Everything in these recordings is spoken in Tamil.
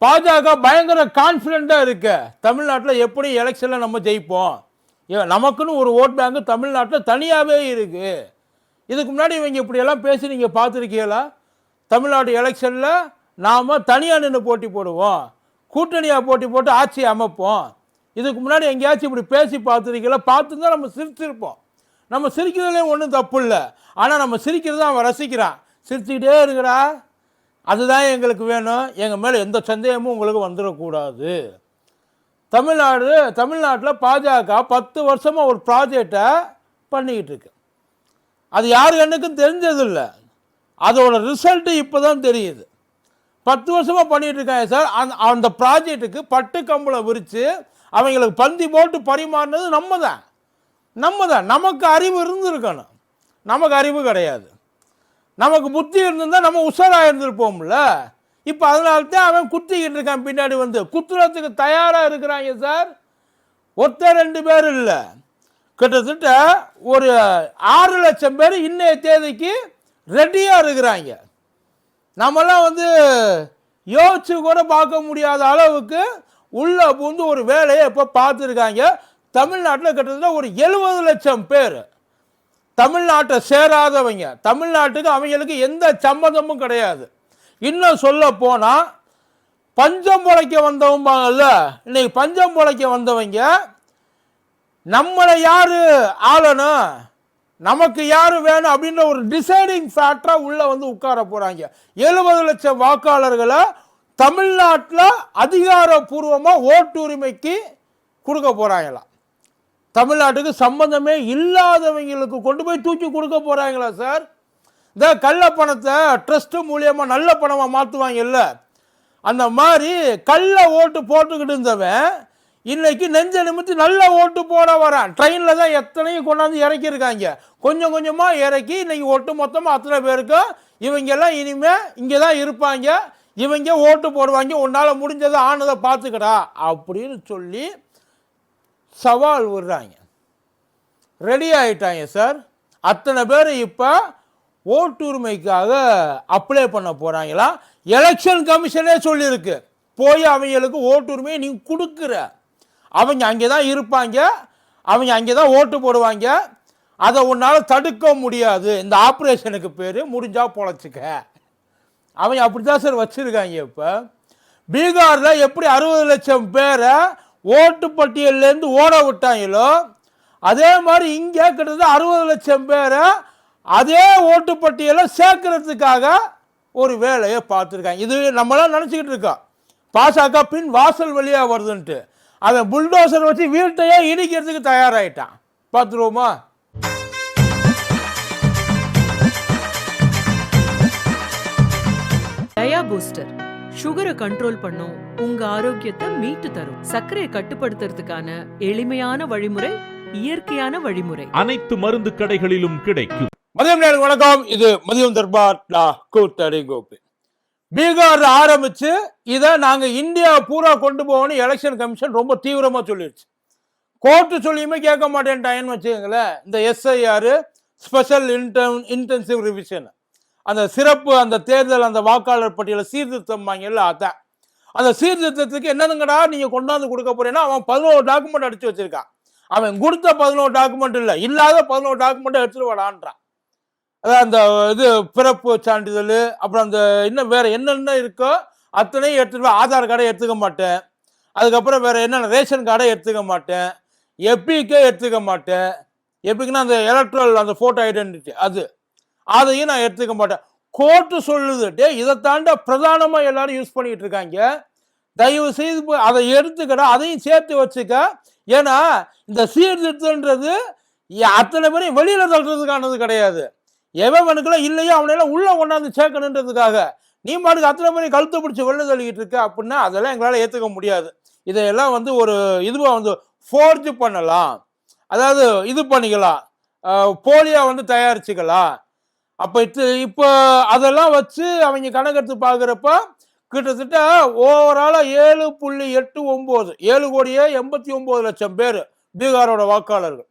பாஜக பயங்கர கான்ஃபிடென்ட்டாக இருக்கு. தமிழ்நாட்டில் எப்படி எலெக்ஷனில் நம்ம ஜெயிப்போம்? ஏ- நமக்குன்னு ஒரு ஓட் பேங்க் தமிழ்நாட்டில் தனியாகவே இருக்கு. இதுக்கு முன்னாடி இவங்க இப்படியெல்லாம் பேசி நீங்கள் பார்த்துருக்கீங்களா? தமிழ்நாடு எலெக்ஷனில் நாம் தனியாக நின்று போட்டி போடுவோம். கூட்டணியாக போட்டி போட்டு ஆட்சி அமைப்போம். இதுக்கு முன்னாடி எங்கேயாச்சும் இப்படி பேசி பார்த்துருக்கீங்களா? பார்த்து தான் நம்ம சிரிச்சிருப்போம். நம்ம சிரிக்கிறதுலே ஒன்றும் தப்பு இல்லை. ஆனால் நம்ம சிரிக்கிறது தான் அவன் ரசிக்கிறான். சிரிச்சுக்கிட்டே இருக்கிறா அதுதான் எங்களுக்கு வேணும். எங்கள் மேலே எந்த சந்தேகமும் உங்களுக்கு வந்துடக்கூடாது. தமிழ்நாடு தமிழ்நாட்டில் பாஜக பத்து வருஷமாக ஒரு ப்ராஜெக்டை பண்ணிக்கிட்டு இருக்கு. அது யார் கண்ணுக்கும் தெரிஞ்சதில்லை. அதோட ரிசல்ட்டு இப்போ தான் தெரியுது. பத்து வருஷமாக பண்ணிகிட்டு இருக்காங்க சார். அந்த அந்த ப்ராஜெக்ட்டுக்கு பட்டு கம்பளை விரித்து அவங்களுக்கு பந்தி போட்டு பரிமாறினது நம்ம தான் நம்ம தான் நமக்கு அறிவு இருந்திருக்கணும். நமக்கு அறிவு கிடையாது. நமக்கு புத்தி இருந்திருந்தால் நம்ம உஷாராக இருந்திருப்போம்ல. இப்போ அதனால தான் அவன் குத்திக்கிட்டு இருக்கான். பின்னாடி வந்து குத்துறதுக்கு தயாராக இருக்கிறாங்க சார். ஒருத்தர் ரெண்டு பேர் இல்லை. கிட்டத்தட்ட ஒரு ஆறு லட்சம் பேர் இன்னைய தேதிக்கு ரெடியாக இருக்கிறாங்க. நம்மலாம் வந்து யோசிச்சு கூட பார்க்க முடியாத அளவுக்கு உள்ளே பூந்து ஒரு வேலையை இப்போ பார்த்துருக்காங்க. தமிழ்நாட்டில் கிட்டத்தட்ட ஒரு எழுபது லட்சம் பேர். தமிழ்நாட்டை சேராதவங்க தமிழ்நாட்டுக்கு அவங்களுக்கு எந்த சம்மந்தமும் கிடையாது. இன்னும் சொல்ல போனால் பஞ்சம் பொழைக்க வந்தவம்பாங்கல்ல இன்னைக்கு பஞ்சம் பொழைக்க வந்தவங்க நம்மளை யார் ஆளணும் நமக்கு யார் வேணும் அப்படின்ற ஒரு டிசைடிங் ஃபேக்டராக உள்ளே வந்து உட்கார போகிறாங்க எழுபது லட்சம் வாக்காளர்களை தமிழ்நாட்டில் அதிகாரப்பூர்வமாக ஓட்டுரிமைக்கு கொடுக்க போகிறாங்களாம் தமிழ்நாட்டுக்கு சம்பந்தமே இல்லாதவங்களுக்கு கொண்டு போய் தூக்கி கொடுக்க போகிறாங்களா சார்? இந்த கள்ள பணத்தை ட்ரஸ்ட்டு மூலியமாக நல்ல பணமாக மாற்றுவாங்கல்ல அந்த மாதிரி கள்ள ஓட்டு போட்டுக்கிட்டு இருந்தவன் இன்றைக்கி நெஞ்ச நிமித்தி நல்ல ஓட்டு போட வரான். ட்ரெயினில் தான் எத்தனையும் கொண்டாந்து இறக்கியிருக்காங்க. கொஞ்சம் கொஞ்சமாக இறக்கி இன்றைக்கி ஒட்டு மொத்தமாக அத்தனை பேருக்கும் இவங்கெல்லாம் இனிமேல் இங்கே தான் இருப்பாங்க. இவங்க ஓட்டு போடுவாங்க. உன்னால் முடிஞ்சதை ஆனதை பார்த்துக்கடா அப்படின்னு சொல்லி சவால் விடுறாங்க. ரெடி ஆகிட்டாங்க சார் அத்தனை பேர் இப்போ ஓட்டுரிமைக்காக அப்ளை பண்ண போகிறாங்களா எலெக்ஷன் கமிஷனே சொல்லியிருக்கு போய் அவங்களுக்கு ஓட்டுரிமையை நீ கொடுக்குற. அவங்க அங்கே தான் இருப்பாங்க. அவங்க அங்கே தான் ஓட்டு போடுவாங்க. அதை உன்னால் தடுக்க முடியாது. இந்த ஆப்ரேஷனுக்கு பேர் முடிஞ்சால் பொழைச்சிக்க. அவங்க அப்படி தான் சார் வச்சுருக்காங்க இப்போ. பீகாரில் எப்படி அறுபது லட்சம் பேரை ஓட்டு பட்டியலேருந்து ஓட விட்டாங்களோ அதே மாதிரி இங்கே கிட்டத்தட்ட அறுபது லட்சம் பேரை அதே ஓட்டு பட்டியலை சேர்க்கறதுக்காக ஒரு வேலையை பார்த்துருக்காங்க. இது நம்மளாம் நினச்சிக்கிட்டு இருக்கோம். பாசக பின் வாசல் வழியாக வருதுன்ட்டு. அதை புல்டோசர் வச்சு வீட்டையே இடிக்கிறதுக்கு தயாராகிட்டான் பார்த்துருவோமா? டயா பூஸ்டர் சுகரை கண்ட்ரோல் பண்ணும். உங்க ஆரோக்கியத்தை மீட்டு தரும். சர்க்கரையை கட்டுப்படுத்துறதுக்கான எளிமையான வழிமுறை இயற்கையான வழிமுறை. அனைத்து மருந்து கடைகளிலும் கிடைக்கும். மதியம் நேரம் வணக்கம். இது மதியம் தர்பார் கூத்தடி கோபி. பீகார் ஆரம்பிச்சு இதை நாங்கள் இந்தியா பூரா கொண்டு போகணும். எலெக்ஷன் கமிஷன் ரொம்ப தீவிரமாக சொல்லிடுச்சு கோர்ட்டு சொல்லியுமே கேட்க மாட்டேன்ட்டாங்கன்னு வச்சுக்கோங்களேன். இந்த SIR special inten intensive revision அந்த சிறப்பு அந்த தேர்தல் அந்த வாக்காளர் பட்டியலை சீர்திருத்தம் வாங்கல அதான் அந்த சீர்திருத்தத்துக்கு என்னதுங்கடா நீங்கள் கொண்டாந்து கொடுக்க போறீங்கன்னா அவன் பதினோரு டாக்குமெண்ட் அடிச்சு வச்சிருக்கான். அவன் கொடுத்த பதினோரு டாக்குமெண்ட் இல்லை இல்லாத பதினோரு டாக்குமெண்ட் எடுத்துட்டு வாடான்றான். அதான் அந்த இது பிறப்பு சான்றிதழ் அப்புறம் அந்த இன்னும் வேற என்னென்ன இருக்கோ அத்தனையும் எடுத்துட்டு ஆதார் கார்டை எடுத்துக்க மாட்டேன். அதுக்கப்புறம் வேற என்னென்ன ரேஷன் கார்டை எடுத்துக்க மாட்டேன். எப்பிக்கே எடுத்துக்க மாட்டேன். எப்பிக்குன்னா அந்த எலக்ட்ரல் அந்த ஃபோட்டோ ஐடென்டிட்டி அது. அதையும் நான் எடுத்துக்க மாட்டேன். கோர்ட்டு சொல்லுது டே இதை தாண்ட பிரதானமாக எல்லாரும் யூஸ் பண்ணிட்டு இருக்காங்க. தயவு செய்து அதை எடுத்துக்கடா அதையும் சேர்த்து வச்சுக்க. ஏன்னா இந்த சீர்திருத்தன்றது அத்தனை பேரையும் வெளியில தள்ளுறதுக்கானது கிடையாது. எவனுக்குலாம் இல்லையோ அவனையெல்லாம் உள்ள கொண்டாந்து சேர்க்கணுன்றதுக்காக. நீ மாட்டுக்கு அத்தனை பேரையும் கழுத்து பிடிச்சி வெளில தள்ளிக்கிட்டு இருக்க அப்படின்னா அதெல்லாம் எங்களால் ஏற்றுக்க முடியாது. இதையெல்லாம் வந்து ஒரு இதுவாக வந்து ஃபோர்ஜ் பண்ணலாம். அதாவது இது பண்ணிக்கலாம். போலியா வந்து தயாரிச்சுக்கலாம். அப்போ இது இப்போ அதெல்லாம் வச்சு அவங்க கணக்கெடுத்து பார்க்குறப்ப கிட்டத்தட்ட ஓவராலாக ஏழு புள்ளி எட்டு ஒம்பது ஏழு கோடியே எண்பத்தி ஒம்பது லட்சம் பேர் பீகாரோட வாக்காளர்கள்.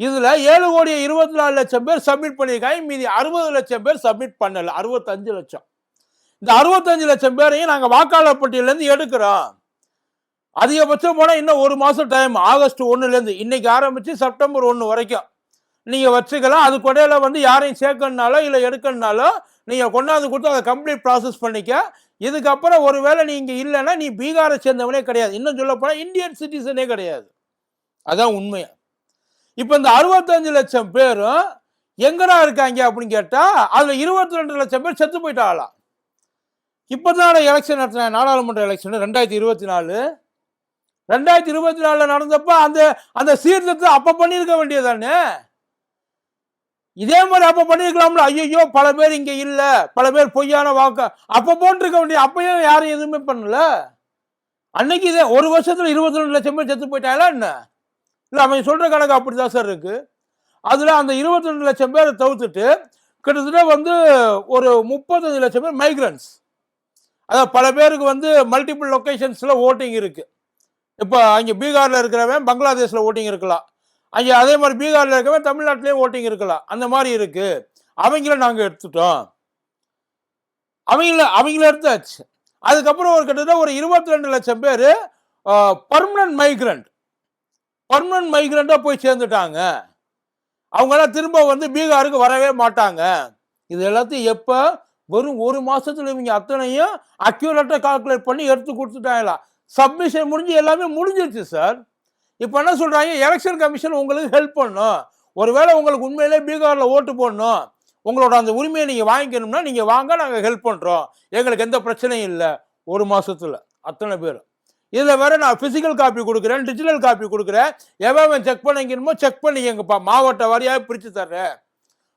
இதில் ஏழு கோடியே இருபத்தி நாலு லட்சம் பேர் சப்மிட் பண்ணியிருக்காங்க. மீதி அறுபது லட்சம் பேர் சப்மிட் பண்ணலை. அறுபத்தஞ்சு லட்சம். இந்த அறுபத்தஞ்சு லட்சம் பேரையும் நாங்கள் வாக்காளர் பட்டியலேருந்து எடுக்கிறோம். அதிகபட்சம் போனால் இன்னும் ஒரு மாதம் டைம் ஆகஸ்ட் ஒன்றுலேருந்து இன்னைக்கு ஆரம்பித்து செப்டம்பர் ஒன்று வரைக்கும். நீங்க வச்சுக்கலாம். அது கொடையில வந்து யாரையும் சேர்க்கணுனாலோ இல்லை எடுக்கணுனாலோ நீங்க கொண்டாந்து கொடுத்து அதை கம்ப்ளீட் ப்ராசஸ் பண்ணிக்க. இதுக்கப்புறம் ஒருவேளை நீங்கள் இல்லைன்னா நீ பீகாரை சேர்ந்தவனே கிடையாது. இன்னும் சொல்ல போனால் இந்தியன் சிட்டிசனே கிடையாது. அதான் உண்மை. இப்போ இந்த அறுபத்தஞ்சு லட்சம் பேரும் எங்கடா இருக்காங்க அப்படின்னு கேட்டால் அதில் இருபத்தி ரெண்டு லட்சம் பேர் செத்து போயிட்டாங்களாம் இப்போதான் எலெக்ஷன் நடத்தின நாடாளுமன்ற எலெக்ஷன் ரெண்டாயிரத்தி இருபத்தி நாலு. ரெண்டாயிரத்தி இருபத்தி நாலில் நடந்தப்போ அந்த அந்த சீர்திருத்தம் அப்போ பண்ணியிருக்க வேண்டியதானே இதே மாதிரி அப்ப பண்ணிருக்கலாம்ல. ஐயோ பல பேர் இங்க இல்ல. பல பேர் பொய்யான வாக்கு. அப்ப போட்டிருக்க வேண்டிய அப்பயும் யாரும் எதுவுமே பண்ணல. அன்னைக்கு இதே ஒரு வருஷத்துல இருபத்தி ரெண்டு லட்சம் பேர் செத்து போயிட்டாங்களா என்ன? இல்ல அவன் சொல்ற கணக்கு அப்படிதான் சார் இருக்கு. அதுல அந்த இருபத்தி ரெண்டு லட்சம் பேரை தவிர்த்துட்டு கிட்டத்தட்ட வந்து ஒரு முப்பத்தஞ்சு லட்சம் பேர் மைக்ரன்ஸ் அதாவது பல பேருக்கு வந்து மல்டிபிள் லொக்கேஷன்ஸில் ஓட்டிங் இருக்குது இப்போ அங்கே பீகாரில் இருக்கிறவன் பங்களாதேஷில் ஓட்டிங் இருக்கலாம். அங்கே அதே மாதிரி பீகாரில் இருக்கவே தமிழ்நாட்டிலேயே ஓட்டிங் இருக்கலாம். அந்த மாதிரி இருக்கு. அவங்கள நாங்கள் எடுத்துட்டோம். அவங்கள அவங்கள எடுத்தாச்சு. அதுக்கப்புறம் ஒரு கிட்டத்தட்ட ஒரு இருபத்தி ரெண்டு லட்சம் பேர் பர்மனன்ட் மைக்ரண்ட் பர்மனன்ட் மைக்ரண்ட்டாக போய் சேர்ந்துட்டாங்க. அவங்கெல்லாம் திரும்ப வந்து பீகாருக்கு வரவே மாட்டாங்க. இது எல்லாத்தையும் எப்போ? வெறும் ஒரு மாதத்தில் இவங்க அத்தனையும் அக்யூரேட்டாக கால்குலேட் பண்ணி எடுத்து கொடுத்துட்டாங்களா? சப்மிஷன் முடிஞ்சு எல்லாமே முடிஞ்சிருச்சு சார் இப்போ என்ன சொல்கிறாங்க எலெக்ஷன் கமிஷன் உங்களுக்கு ஹெல்ப் பண்ணும். ஒருவேளை உங்களுக்கு உண்மையிலே பீகாரில் ஓட்டு போடணும். உங்களோட அந்த உரிமையை நீங்கள் வாங்கிக்கணும்னா நீங்கள் வாங்க நாங்கள் ஹெல்ப் பண்ணுறோம் எங்களுக்கு எந்த பிரச்சனையும் இல்லை. ஒரு மாதத்தில் அத்தனை பேர். இதில் வேறு நான் ஃபிசிக்கல் காப்பி கொடுக்குறேன் டிஜிட்டல் காப்பி கொடுக்குறேன். எவன் செக் பண்ணிக்கணுமோ செக் பண்ணிக்கங்கப்பா. மாவட்ட வாரியாக பிரித்து தர்றேன்.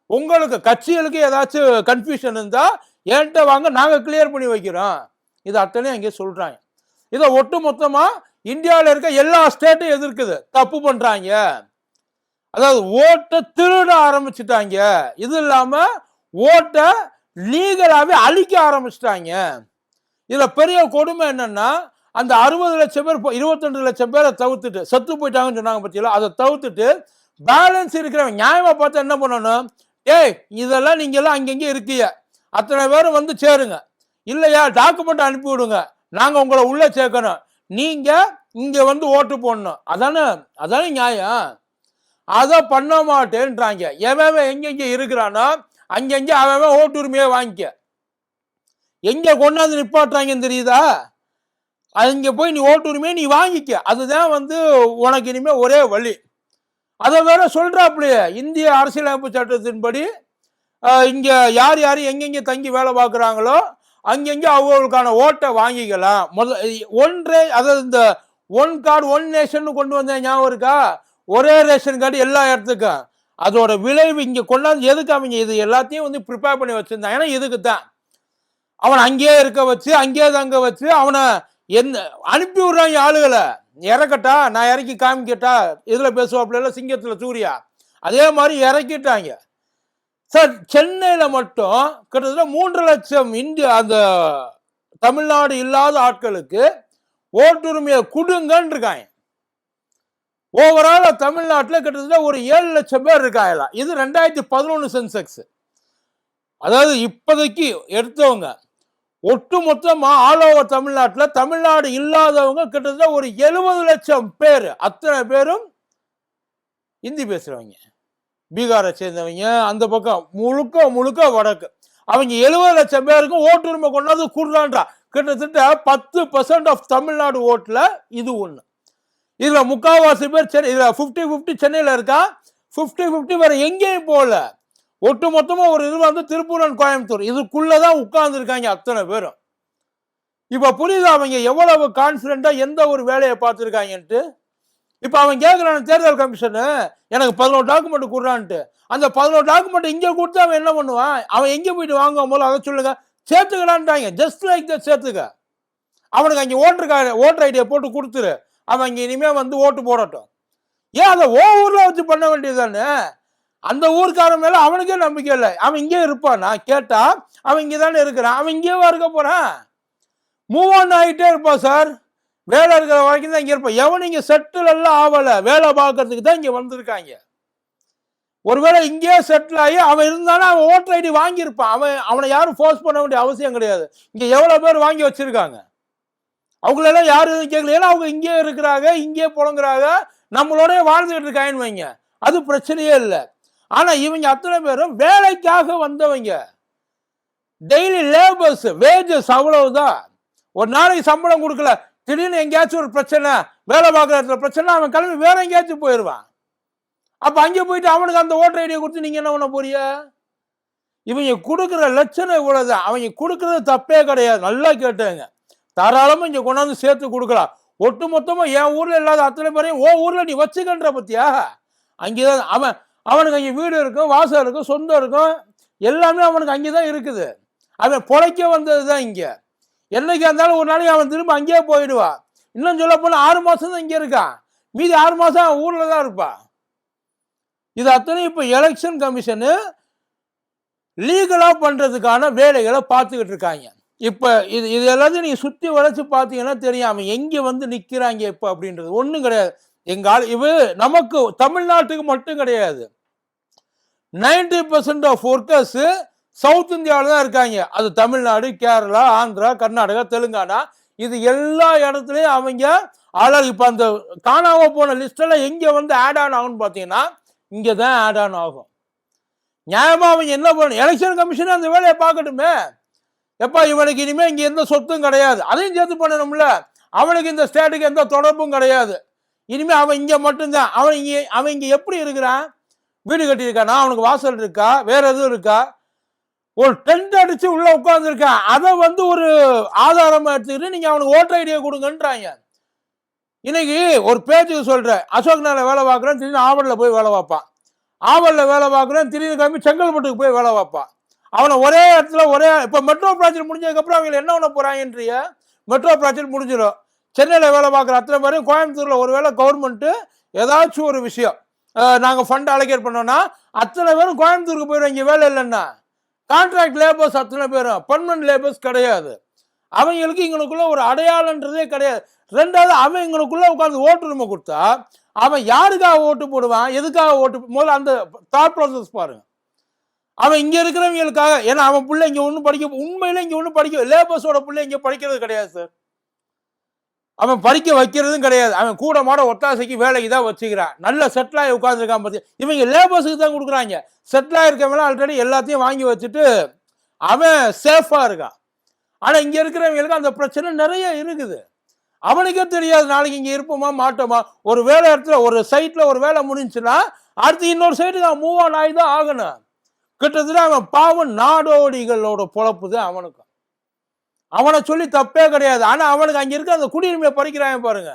உங்களுக்கு கட்சிகளுக்கு ஏதாச்சும் கன்ஃபியூஷன் இருந்தால் என்கிட்ட வாங்க நாங்கள் கிளியர் பண்ணி வைக்கிறோம். இது அத்தனையும் அங்கே சொல்கிறாங்க இதை ஒட்டு மொத்தமாக இந்தியாவில் இருக்க எல்லா ஸ்டேட்டும் எதிர்க்குது. தப்பு பண்ணுறாங்க அதாவது ஓட்டை திருட ஆரம்பிச்சிட்டாங்க. இது இல்லாமல் ஓட்டை லீகலாகவே அழிக்க ஆரம்பிச்சிட்டாங்க. இதில் பெரிய கொடுமை என்னென்னா அந்த அறுபது லட்சம் பேர் இருபத்தெண்டு லட்சம் பேரை தவிர்த்துட்டு செத்து போயிட்டாங்கன்னு சொன்னாங்க பத்தியில அதை தவிர்த்துட்டு பேலன்ஸ் இருக்கிறவங்க நியாயமாக பார்த்தா என்ன பண்ணணும்? ஏய் இதெல்லாம் நீங்கள்லாம் அங்கங்கே இருக்கீங்க அத்தனை பேரும் வந்து சேருங்க. இல்லையா? டாக்குமெண்ட் அனுப்பி விடுங்க நாங்கள் உங்களை உள்ளே சேர்க்கணும். நீங்கள் இங்க வந்து ஓட்டு போடணும். அதானே? அதானே நியாயம்? அதை பண்ண மாட்டேன்றாங்க. எவன் எங்கெங்க இருக்கிறானோ அங்கங்க அவன் ஓட்டுரிமையை வாங்கிக்க. எங்க கொண்டாந்து நிப்பாட்டுறாங்கன்னு தெரியுதா? அங்கே போய் நீ ஓட்டுரிமையை நீ வாங்கிக்க. அதுதான் வந்து உனக்கு இனிமேல் ஒரே வழி. அதை வேற சொல்கிறாப்புலையே இந்திய அரசியலமைப்பு சட்டத்தின்படி இங்கே யார் யார் எங்கெங்கே தங்கி வேலை பார்க்குறாங்களோ அங்கங்கே அவங்களுக்கான ஓட்டை வாங்கிக்கலாம். முத ஒன்றே அதாவது இந்த ஒன் கார்டு ஒன் நேஷன் கொண்டு வந்தேன். ஞாபகம் இருக்கா? ஒரே ரேஷன் கார்டு எல்லா இடத்துக்கும். அதோட விளைவு இங்கே கொண்டாந்து எதுக்கு அவங்க இது எல்லாத்தையும் வந்து ப்ரிப்பேர் பண்ணி வச்சிருந்தாங்க? ஏன்னா இதுக்கு தான். அவனை அங்கேயே இருக்க வச்சு அங்கேயே தங்க வச்சு அவனை எந்த அனுப்பி விடுறாங்க ஆளுகளை. இறக்கட்டா? நான் இறக்கி காமிக்கட்டா? இதில் பேசுவாப்புல சிங்கத்தில் சூர்யா? அதே மாதிரி இறக்கிட்டாங்க. சார் சென்னையில் மட்டும் கிட்டத்தட்ட மூன்று லட்சம் இந்திய அந்த தமிழ்நாடு இல்லாத ஆட்களுக்கு ஓட்டுரிமையை கொடுங்கன்னு இருக்காங்க ஓவரால் தமிழ்நாட்டில் கிட்டத்தட்ட ஒரு ஏழு லட்சம் பேர் இருக்காங்களா இது ரெண்டாயிரத்தி பதினொன்று சென்செக்ஸ். அதாவது இப்போதைக்கு எடுத்தவங்க ஒட்டு மொத்தமா ஆல் ஓவர் தமிழ்நாட்டில் தமிழ்நாடு இல்லாதவங்க கிட்டத்தட்ட ஒரு எழுபது லட்சம் பேர். அத்தனை பேரும் ஹிந்தி பேசுறவங்க. பீகாரை சேர்ந்தவங்க அந்த பக்கம் முழுக்க முழுக்க வடக்கு. அவங்க எழுபது லட்சம் பேருக்கும் ஓட்டுரிமை கொண்டாந்து கூடுறான்றா கிட்டத்தட்ட பத்து பர்சன்ட் ஆஃப் தமிழ்நாடு ஓட்டில் இது ஒன்று இதில் முக்காவாசி பேர் சென்னை இதில் ஃபிஃப்டி ஃபிஃப்டி சென்னையில் இருக்கா? ஃபிஃப்டி ஃபிஃப்டி வேறு எங்கேயும் போகல. ஒட்டு மொத்தமாக ஒரு இது வந்து திருப்பூர் அண்ட் கோயம்புத்தூர். இதுக்குள்ளே தான் உட்கார்ந்துருக்காங்க அத்தனை பேரும். இப்போ புரியுது அவங்க எவ்வளவு கான்பிடண்டா எந்த ஒரு வேலையை பார்த்துருக்காங்கன்ட்டு? இப்போ அவன் கேட்குறான் தேர்தல் கமிஷனு. எனக்கு பதினோரு டாக்குமெண்ட் கொடுறான்ட்டு. அந்த பதினோரு டாக்குமெண்ட் இங்கே கொடுத்து அவன் என்ன பண்ணுவான்? அவன் எங்கே போயிட்டு வாங்குவான் போல அதை சொல்லுங்கள் சேர்த்துக்கலான்ட்டாங்க ஜஸ்ட் லைக் த சேர்த்துக்க. அவனுக்கு அங்கே ஓட்டர் கார்டு ஓட்டர் ஐடியை போட்டு கொடுத்துரு. அவன் இங்கே இனிமே வந்து ஓட்டு போடட்டும். ஏன் அதை ஓ ஊரில் வச்சு பண்ண வேண்டியதுதானே? அந்த ஊருக்காரன் மேலே அவனுக்கே நம்பிக்கை இல்லை. அவன் இங்கே இருப்பானா? கேட்டால் அவன் இங்கே தானே இருக்கிறான். அவன் இங்கேவா இருக்க போகிறான் மூவ் ஆன் ஆகிட்டே இருப்பான் சார் வேலை இருக்கிற வரைக்கும் தான் இங்கே இருப்பான் எவன் இங்கே செட்டில் எல்லாம் ஆகலை வேலை பார்க்கறதுக்கு தான் இங்கே வந்திருக்காங்க. ஒருவேளை இங்கேயே செட்டில் ஆகி அவன் இருந்தானா அவன் ஓட்டர் ஐடி வாங்கியிருப்பான். அவன் அவனை யாரும் ஃபோர்ஸ் பண்ண வேண்டிய அவசியம் கிடையாது. இங்கே எவ்வளோ பேர் வாங்கி வச்சிருக்காங்க? அவங்களெல்லாம் யாரும் எதுவும் கேட்கல ஏன்னா அவங்க இங்கேயே இருக்கிறாங்க இங்கேயே புழங்குறாங்க நம்மளோடய வாழ்ந்துகிட்டு இருக்காங்கன்னு வைங்க. அது பிரச்சனையே இல்லை. ஆனால் இவங்க அத்தனை பேரும் வேலைக்காக வந்தவங்க. டெய்லி லேபர்ஸ் வேஜஸ் அவ்வளவுதான். ஒரு நாளைக்கு சம்பளம் கொடுக்கல. திடீர்னு எங்கேயாச்சும் ஒரு பிரச்சனை வேலை பார்க்குற இடத்துல பிரச்சனை அவன் கிளம்பி வேற எங்கேயாச்சும் போயிடுவான். அப்போ அங்கே போயிட்டு அவனுக்கு அந்த ஓட்டர் ஐடியை கொடுத்து நீங்கள் என்ன பண்ண போறிய இவங்க கொடுக்குற லட்சணம் இவ்வளோதான் அவங்க கொடுக்குறது தப்பே கிடையாது. நல்லா கேட்டாங்க. தாராளமாக இங்கே கொண்டாந்து சேர்த்து கொடுக்கலாம். ஒட்டு மொத்தமாக என் ஊரில் இல்லாத அத்தனை பேரையும் ஓ ஊரில் நீ வச்சுக்கன்ற பற்றியா அங்கே தான் அவன் அவனுக்கு அங்கே வீடு இருக்கும் வாசல் இருக்கும் சொந்தம் இருக்கும். எல்லாமே அவனுக்கு அங்கே தான் இருக்குது. அவன் பொழைக்க வந்தது தான் இங்கே. என்னைக்கு இருந்தாலும் ஒரு நாளைக்கு அவன் திரும்ப அங்கேயே போயிடுவான். இன்னும் சொல்ல போனால் ஆறு மாதம் தான் இங்கே இருக்கான். மீதி ஆறு மாதம் அவன் ஊரில் தான் இருப்பான். இது அத்தனை இப்போ எலெக்ஷன் கமிஷனு லீகலாக பண்ணுறதுக்கான வேலைகளை பார்த்துக்கிட்டு இருக்காங்க. இப்போ இது இது எல்லாத்தையும் நீங்கள் சுற்றி வளைச்சி பார்த்தீங்கன்னா தெரியும் அவன் எங்கே வந்து நிற்கிறாங்க இப்போ அப்படின்றது ஒன்றும் கிடையாது. எங்கால் இது நமக்கு தமிழ்நாட்டுக்கு மட்டும் கிடையாது. Ninety percent of workers south இந்தியாவில் தான் இருக்காங்க. அது தமிழ்நாடு கேரளா ஆந்திரா கர்நாடகா தெலுங்கானா. இது எல்லா இடத்துலையும் அவங்க ஆளாக இப்போ அந்த காணாமல் போன லிஸ்டெல்லாம் எங்கே வந்து ஆட் ஆன் ஆகும்னு பார்த்தீங்கன்னா இங்கே தான் ஆட் ஆன் ஆகும். நியாயமாக அவங்க என்ன பண்ணணும் எலெக்ஷன் கமிஷன் அந்த வேலையை பார்க்கட்டுமே. எப்பா இவனுக்கு இனிமேல் இங்கே எந்த சொத்தும் கிடையாது. அதையும் சேர்த்து பண்ணணும்ல. அவனுக்கு இந்த ஸ்டேட்டுக்கு எந்த தொடர்பும் கிடையாது. இனிமேல் அவன் இங்கே மட்டும்தான். அவன் இங்கே அவன் இங்கே எப்படி இருக்கிறான்? வீடு கட்டியிருக்கானா? அவனுக்கு வாசல் இருக்கா? வேற எதுவும் இருக்கா? ஒரு டென்ட் அடித்து உள்ளே உட்காந்துருக்கான் அதை வந்து ஒரு ஆதாரமாக எடுத்துக்கிட்டு நீங்கள் அவனுக்கு ஓட்டர் ஐடியா கொடுங்கன்றாங்க. இன்னைக்கு ஒரு பேச்சுக்கு சொல்றேன் அசோக் நகரில் வேலை பார்க்குறேன் திடீர்னு ஆவலில் போய் வேலை பார்ப்பான். ஆவலில் வேலை பார்க்குறேன் திடீர்னு கம்மி செங்கல்பட்டுக்கு போய் வேலை பார்ப்பான். அவனை ஒரே இடத்துல ஒரே இப்போ மெட்ரோ ப்ராஜெக்ட் முடிஞ்சதுக்கப்புறம் அவங்க என்ன பண்ண போறாங்கன்றிய? மெட்ரோ ப்ராஜெக்ட் முடிஞ்சிடும் சென்னையில் வேலை பார்க்குற அத்தனை பேரும் கோயம்புத்தூரில் ஒரு வேளை கவர்மெண்ட்டு ஏதாச்சும் ஒரு விஷயம் நாங்கள் ஃபண்ட் அலோகேட் பண்ணோன்னா அத்தனை பேரும் கோயம்புத்தூருக்கு போயிடும் இங்கே வேலை இல்லைன்னா. கான்ட்ராக்ட் லேபர்ஸ் அத்தனை பேரும். பர்மனன்ட் லேபர்ஸ் கிடையாது. அவங்களுக்கு இங்களுக்குள்ள ஒரு அடையாளன்றதே கிடையாது. ரெண்டாவது அவன் எங்களுக்குள்ளே உட்காந்து ஓட்டுரிமை கொடுத்தா அவன் யாருக்காக ஓட்டு போடுவான்? எதுக்காக ஓட்டு முதல்ல அந்த தாட் ப்ராசஸ் பாருங்க. அவன் இங்கே இருக்கிறவங்களுக்காக ஏன்னா அவன் பிள்ளை இங்கே ஒன்றும் படிக்க உண்மையில இங்கே ஒன்றும் படிக்க லேபர்ஸோட பிள்ளை இங்கே படிக்கிறது கிடையாது சார் அவன் படிக்க வைக்கிறதும் கிடையாது. அவன் கூட மாட ஒத்தாசைக்கு வேலைக்கு தான் வச்சுக்கிறான். நல்ல செட்டில் ஆகி உட்காந்துருக்கான் பார்த்து இவங்க லேபர்ஸுக்கு தான் கொடுக்குறாங்க. செட்டிலாக ஆகிருக்கவங்க ஆல்ரெடி எல்லாத்தையும் வாங்கி வச்சுட்டு அவன் சேஃபாக இருக்கான். ஆனால் இங்கே இருக்கிறவங்களுக்கு அந்த பிரச்சனை நிறைய இருக்குது. அவனுக்கே தெரியாது நாளைக்கு இங்கே இருப்போமா மாட்டோமா. ஒரு வேலை இடத்துல ஒரு சைட்டில் ஒரு வேலை முடிஞ்சுன்னா அடுத்து இன்னொரு சைட்டுக்கு அவன் மூவ் ஆன் ஆகி தான் ஆகணும். கிட்டத்தட்ட அவன் பாவம் நாடோடிகளோட பொழப்பு தான் அவனுக்கும் அவனை சொல்லி தப்பே கிடையாது. ஆனால் அவனுக்கு அங்கே இருக்க அந்த குடியுரிமையை பறிக்கிறாங்க பாருங்க.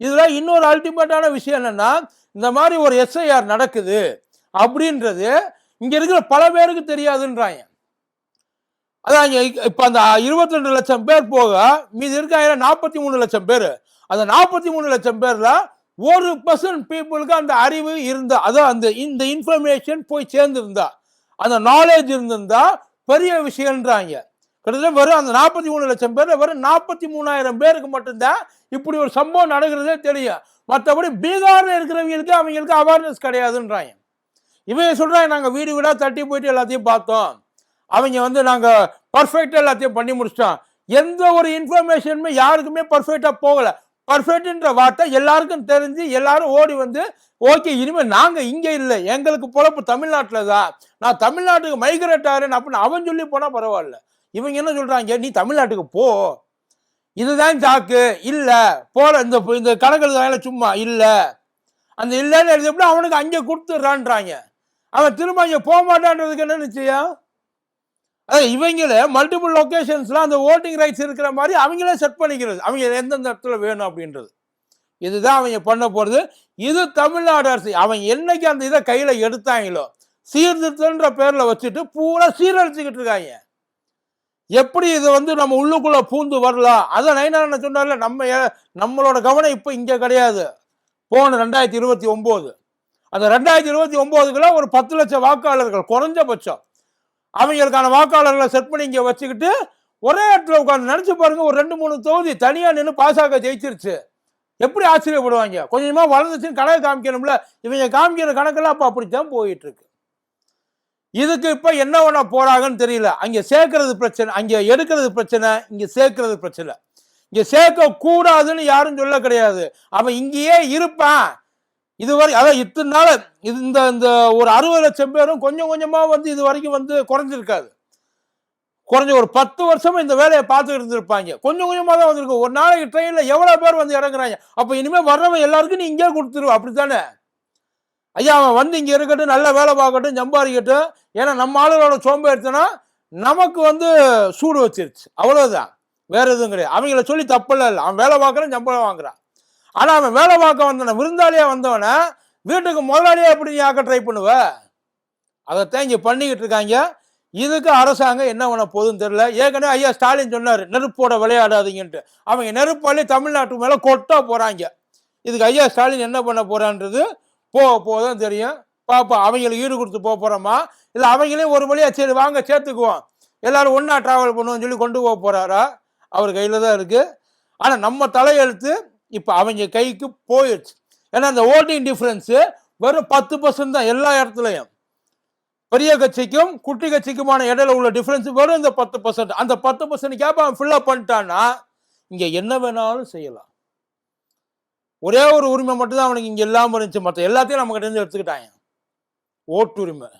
இதில் இன்னொரு அல்டிமேட்டான விஷயம் என்னென்னா இந்த மாதிரி ஒரு எஸ்ஐஆர் நடக்குது அப்படின்றது இங்கே இருக்கிற பல பேருக்கு தெரியாதுன்றாங்க. அதான் இப்போ இப்ப அந்த இருபத்தி ரெண்டு லட்சம் பேர் போக மீதி இருக்காங்க நாற்பத்தி மூணு லட்சம் பேர். அந்த நாற்பத்தி மூணு லட்சம் பேர்ல ஒரு பர்சன்ட் பீப்புளுக்கு அந்த அறிவு இருந்தா அதான் அந்த இந்த இன்ஃபர்மேஷன் போய் சேர்ந்துருந்தா அந்த நாலேஜ் இருந்திருந்தா பெரிய விஷயம்ன்றாங்க. கிட்டத்தட்ட வெறும் அந்த நாற்பத்தி மூணு லட்சம் பேர் வெறும் நாற்பத்தி மூணாயிரம் பேருக்கு மட்டும்தான் இப்படி ஒரு சம்பவம் நடக்கிறதே தெரியும். மற்றபடி பீகாரில் இருக்கிறவங்களுக்கு அவங்களுக்கு அவேர்னஸ் கிடையாதுன்றாங்க. இவங்க சொல்றாங்க நாங்கள் வீடு வீடாக தட்டி போயிட்டு எல்லாத்தையும் பார்த்தோம். அவங்க வந்து நாங்கள் பர்ஃபெக்டாக எல்லாத்தையும் பண்ணி முடிச்சிட்டோம். எந்த ஒரு இன்ஃபர்மேஷனுமே யாருக்குமே பர்ஃபெக்டாக போகலை. பர்ஃபெக்ட்ன்ற வார்த்தை எல்லாருக்கும் தெரிஞ்சு எல்லாரும் ஓடி வந்து ஓகே இனிமேல் நாங்கள் இங்கே இல்லை. எங்களுக்கு பொழப்பு தமிழ்நாட்டில் தான். நான் தமிழ்நாட்டுக்கு மைக்ரேட் ஆகிறேன் அப்படின்னு அவன் சொல்லி போனால் பரவாயில்ல. இவங்க என்ன சொல்கிறாங்க நீ தமிழ்நாட்டுக்கு போ. இதுதான் சாக்கு இல்லை. போல இந்த இந்த கணக்கு சும்மா. இல்லை. அந்த இல்லைன்னு எழுதி அவனுக்கு அங்கே கொடுத்துட்றான்றாங்க. அவன் திரும்ப அங்கே போக மாட்டான்றதுக்கு என்ன நிச்சயம் அதான் இவங்களே மல்டிபிள் லொக்கேஷன்ஸ்ல அந்த ஓட்டிங் ரைட்ஸ் இருக்கிற மாதிரி அவங்களே செட் பண்ணிக்கிறது. அவங்க எந்தெந்த இடத்துல வேணும் அப்படின்றது. இதுதான் அவங்க பண்ண போகிறது இது தமிழ்நாடு அரசு. அவன் என்னைக்கு அந்த இதை கையில் எடுத்தாங்களோ சீர்திருத்தன்ற பேரில் வச்சுட்டு பூரா சீரழிச்சுக்கிட்டு இருக்காங்க. எப்படி இது வந்து நம்ம உள்ளுக்குள்ளே பூந்து வரலாம்? அதை நைனா சொன்னார்ல நம்ம நம்மளோட கவனம் இப்போ இங்கே கிடையாது. போன ரெண்டாயிரத்தி இருபத்தி ஒம்போது. அந்த ரெண்டாயிரத்தி இருபத்தி ஒம்போதுக்குள்ள ஒரு பத்து லட்சம் வாக்காளர்கள் குறைஞ்சபட்சம். அவங்களுக்கான வாக்காளர்களை செட் பண்ணி இங்கே வச்சுக்கிட்டு ஒரே இடத்துல உட்காந்து நினச்சி பாருங்க ஒரு ரெண்டு மூணு தொகுதி தனியாக நின்று பாசாக ஜெயிச்சிருச்சு. எப்படி ஆச்சரியப்படுவாங்க? கொஞ்சமாக வளர்ந்துச்சுன்னு கணக்கு காமிக்கணும்ல. இவங்க காமிக்கிற கணக்கெல்லாம் அப்போ அப்படித்தான் போயிட்டு இருக்கு இதுக்கு இப்போ என்ன ஒன்றா போறாங்கன்னு தெரியல. அங்கே சேர்க்கறது பிரச்சனை அங்கே எடுக்கிறது பிரச்சனை இங்கே சேர்க்கறது பிரச்சனை. இங்கே சேர்க்க கூடாதுன்னு யாரும் சொல்ல கிடையாது. அவன் இங்கேயே இருப்பான். இதுவரை அதான் இத்தனை நாள் இது இந்த இந்த ஒரு அறுபது லட்சம் பேரும் கொஞ்சம் கொஞ்சமாக வந்து இது வரைக்கும் வந்து குறைஞ்சிருக்காது. குறைஞ்ச ஒரு பத்து வருஷமா இந்த வேலையை பார்த்துக்கிட்டு இருந்திருப்பாங்க. கொஞ்சம் கொஞ்சமாக தான் வந்திருக்கும். ஒரு நாளைக்கு ட்ரெயினில் எவ்வளோ பேர் வந்து இறங்குறாங்க? அப்போ இனிமேல் வர்றவன் எல்லாருக்கும் நீ இங்கே கொடுத்துருவ அப்படித்தானே? ஐயா அவன் வந்து இங்கே இருக்கட்டும் நல்ல வேலை பார்க்கட்டும் சம்பாதிக்கட்டும். ஏன்னா நம்ம ஆளுகளோட சோம்பேறித்தனா நமக்கு வந்து சூடு வச்சிருச்சு. அவ்வளோதான் வேற எதுவும் கிடையாது. அவங்கள சொல்லி தப்பெல்லாம் இல்லை. அவன் வேலை பார்க்குறான் சம்பளம் வாங்குறான். ஆனால் அவன் வேலை பார்க்க வந்தவன விருந்தாளியாக வந்தவனை வீட்டுக்கு முதலாளியாக எப்படி நீ ஆக்க ட்ரை பண்ணுவ? அதைத்தான் இங்கே பண்ணிக்கிட்டு இருக்காங்க. இதுக்கு அரசாங்கம் என்ன பண்ண போகுதுன்னு தெரியல. ஏற்கனவே ஐயா ஸ்டாலின் சொன்னார் நெருப்போட விளையாடாதீங்கன்ட்டு. அவங்க நெருப்பாலே தமிழ்நாட்டு மேலே கொட்ட போகிறாங்க இதுக்கு ஐயா ஸ்டாலின் என்ன பண்ண போகிறான்றது போக போக தான் தெரியும். பாப்பா அவங்களுக்கு ஈடு கொடுத்து போக போகிறோமா இல்லை அவங்களே ஒரு வழியாக சரி வாங்க சேர்த்துக்குவோம். எல்லாரும் ஒன்றா ட்ராவல் பண்ணுவோம்னு சொல்லி கொண்டு போக போகிறாரா அவர் கையில் தான் இருக்குது ஆனால் நம்ம தலையெழுத்து இப்போ அவங்க கைக்கு போயிடுச்சு. ஏன்னா அந்த ஓட்டிங் டிஃப்ரென்ஸு வெறும் பத்து பர்சன்ட் தான் எல்லா இடத்துலையும். பெரிய கட்சிக்கும் குட்டி கட்சிக்குமான இடையில உள்ள டிஃப்ரென்ஸ் வெறும் இந்த பத்து பர்சன்ட் அந்த பத்து பர்சன்ட் கேப் அவன் ஃபில்லப் பண்ணிட்டான்னா இங்கே என்ன வேணாலும் செய்யலாம். ஒரே ஒரு உரிமை மட்டும்தான் அவனுக்கு இங்கே இல்லாமல் இருந்துச்சு. மற்ற எல்லாத்தையும் நம்ம கிட்டேருந்து எடுத்துக்கிட்டாங்க. ஓட்டுரிமை.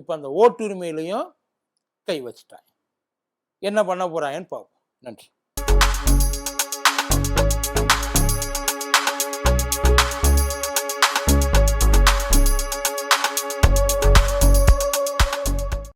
இப்போ அந்த ஓட்டுரிமையிலையும் கை வச்சுட்டாங்க. என்ன பண்ண போகிறாங்கன்னு பார்ப்போம். நன்றி.